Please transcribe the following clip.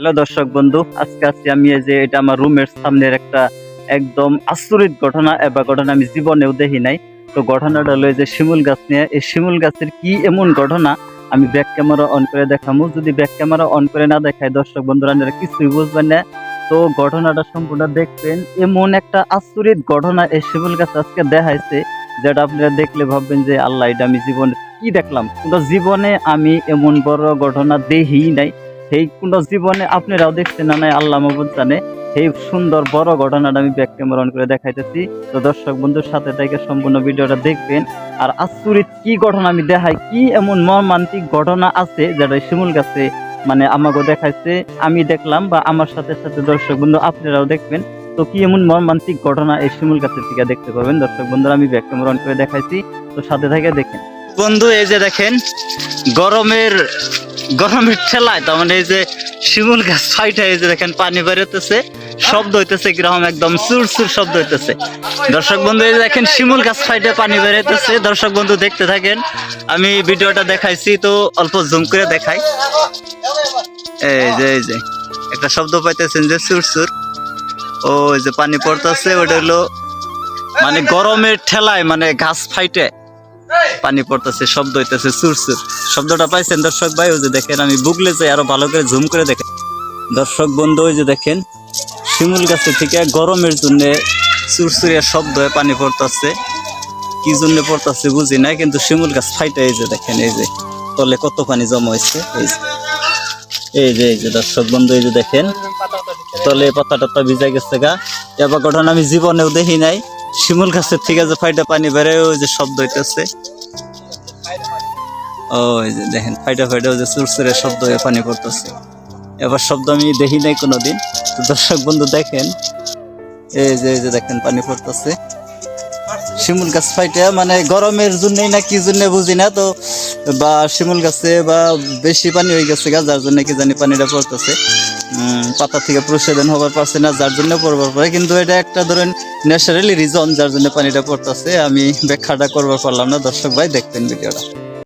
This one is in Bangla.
হ্যালো দর্শক বন্ধু, আজকে আছি আমি এই যে এটা আমার রুমের সামনের একটা একদম আচরিত ঘটনা এবার ঘটনা আমি জীবনেও দেখি নাই। তো ঘটনাটা হলো যে শিমুল গাছ নিয়ে, এই শিমুল গাছের কি এমন ঘটনা আমি ব্যাক ক্যামেরা অন করে দেখামু। যদি ব্যাক ক্যামেরা অন করে না দেখায় দর্শক বন্ধুরা, আপনারা কিছুই বুঝবেন না। তো ঘটনাটা সম্পূর্ণ দেখবেন। এমন একটা আচরিত ঘটনা এই শিমুল গাছ আজকে দেখাইছে, যেটা আপনারা দেখলে ভাববেন যে, আল্লাহ, এটা আমি জীবনে কি দেখলাম? কিন্তু জীবনে আমি এমন বড় ঘটনা দেখি নাই। সেই কোন জীবনে আপনারাও দেখছেন না, নাই আল্লাহ মহবুদ জানে। এই সুন্দর, বড় ঘটনাটা আমি ব্যাক করে দেখাইতেছি। তো দর্শক বন্ধুর সাথে থেকে সম্পূর্ণ ভিডিওটা দেখবেন। আর আচরিত কি ঘটনা আমি দেখাই, কি এমন মর্মান্তিক ঘটনা আছে যেটা শিমুল গাছে মানে আমাকে দেখাইছে, আমি দেখলাম বা আমার সাথে সাথে দর্শক বন্ধু আপনারাও দেখবেন। তো কি এমন মর্মান্তিক ঘটনা এই শিমুল গাছের থেকে দেখতে পারবেন? দর্শক বন্ধুরা, আমি ব্যাক ক্যামেরা করে দেখাইছি। তো সাথে থেকে দেখেন। বন্ধু, এই যে দেখেন, গরমের গরমের ঠেলায়, তার মানে এই যে শিমুল গাছ ফাইটা এই যে দেখেন, পানি বেরোতেছে, শব্দ হইতেছে কীরকম একদম সুর সুর শব্দ হইতেছে। দর্শক বন্ধু, এই দেখেন, শিমুল গাছ ফাইটে পানি বেরোতেছে। দর্শক বন্ধু, দেখতে থাকেন, আমি ভিডিওটা দেখাইছি, তো অল্প জুম করে দেখাই। এই যে এই যে, একটা শব্দ পাইতেছেন যে সুর সুর ও যে পানি পড়তেছে, ওটা হলো মানে গরমের ঠেলায় মানে গাছ ফাইটে। পানি পড়তেছে, শব্দ হইতেছে, সুর শব্দটা পাইছেন দর্শক ভাই, ওই যে দেখেন, আমি বুগলে যাই আরও ভালো করে জুম করে দেখেন। দর্শক বন্ধু, ওই যে দেখেন, শিমুল গাছে থেকে গরমের জন্য সুরসুরিয়া শব্দ হয়ে পানি পড়তেছে। কি জন্য পড়তেছে বুঝি না কিন্তু শিমুল গাছ ফাইটা, এই যে দেখেন, এই যে তলে কত পানি জমা হয়েছে, এই যে। এই যে এই যে দর্শক বন্ধু, এই যে দেখেন, তলে পাতা টাতা ভিজা গেছে গা। এবার ঘটনা আমি জীবনেও দেখি নাই। শিমুল গাছের থেকে যে ফাইটা পানি বেড়ে ওই যে শব্দ হইতেছে। ওই যে দেখেন, ফাইটা ফাইটা ওই যে চুরচুরে শব্দ হয়ে পানি পড়তেছে। এবার শব্দ আমি দেখি নাই কোনোদিন। তো দর্শক বন্ধু দেখেন, এই যে এই যে দেখেন পানি পড়তেছে। শিমুল গাছ ফাইটে মানে গরমের জন্যই না কি জন্য বুঝি না, তো বা শিমুল গাছে বা বেশি পানি হয়ে গেছে গা, যার জন্য কি জানি পানিটা পড়তেছে। পাতা থেকে প্রসাদন হবার পারছে না, যার জন্য পড়বার পরে, কিন্তু এটা একটা ধরেন ন্যাচারালি রিজন যার জন্য পানিটা পড়তেছে, আমি ব্যাখ্যাটা করবার পারলাম না, দর্শক ভাই দেখতেন ভিডিওটা।